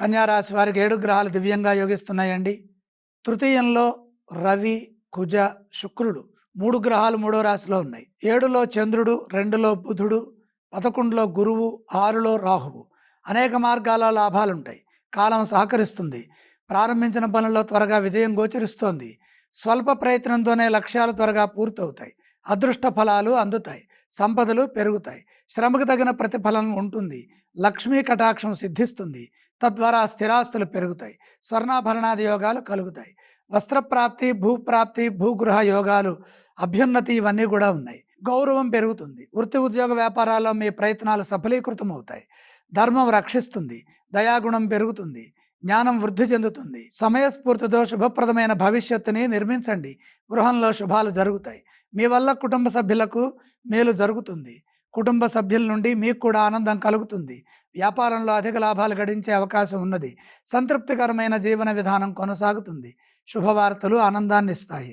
కన్యారాశి వారికి ఏడు గ్రహాలు దివ్యంగా యోగిస్తున్నాయండి. తృతీయంలో రవి కుజ శుక్రుడు మూడు గ్రహాలు మూడో రాశిలో ఉన్నాయి. ఏడులో చంద్రుడు రెండులో బుధుడు పదకొండులో గురువు ఆరులో రాహువు అనేక మార్గాల లాభాలుంటాయి. కాలం సహకరిస్తుంది. ప్రారంభించిన పనుల్లో త్వరగా విజయం గోచరిస్తోంది. స్వల్ప ప్రయత్నంతోనే లక్ష్యాలు త్వరగా పూర్తవుతాయి. అదృష్ట ఫలాలు అందుతాయి. సంపదలు పెరుగుతాయి. శ్రమకు తగిన ప్రతిఫలం ఉంటుంది. లక్ష్మీ కటాక్షం సిద్ధిస్తుంది. తద్వారా స్థిరాస్తులు పెరుగుతాయి. స్వర్ణాభరణాది యోగాలు కలుగుతాయి. వస్త్రప్రాప్తి భూప్రాప్తి భూగృహ యోగాలు అభ్యున్నతి ఇవన్నీ కూడా ఉన్నాయి. గౌరవం పెరుగుతుంది. వృత్తి ఉద్యోగ వ్యాపారాల్లో మీ ప్రయత్నాలు సఫలీకృతం అవుతాయి ధర్మం రక్షిస్తుంది. దయాగుణం పెరుగుతుంది. జ్ఞానం వృద్ధి చెందుతుంది. సమయస్ఫూర్తితో శుభప్రదమైన భవిష్యత్తుని నిర్మించండి. గృహంలో శుభాలు జరుగుతాయి. మీ వల్ల కుటుంబ సభ్యులకు మేలు జరుగుతుంది. కుటుంబ సభ్యుల నుండి మీకు కూడా ఆనందం కలుగుతుంది. వ్యాపారంలో అధిక లాభాలు గడించే అవకాశం ఉన్నది. సంతృప్తికరమైన జీవన విధానం కొనసాగుతుంది. శుభవార్తలు ఆనందాన్ని ఇస్తాయి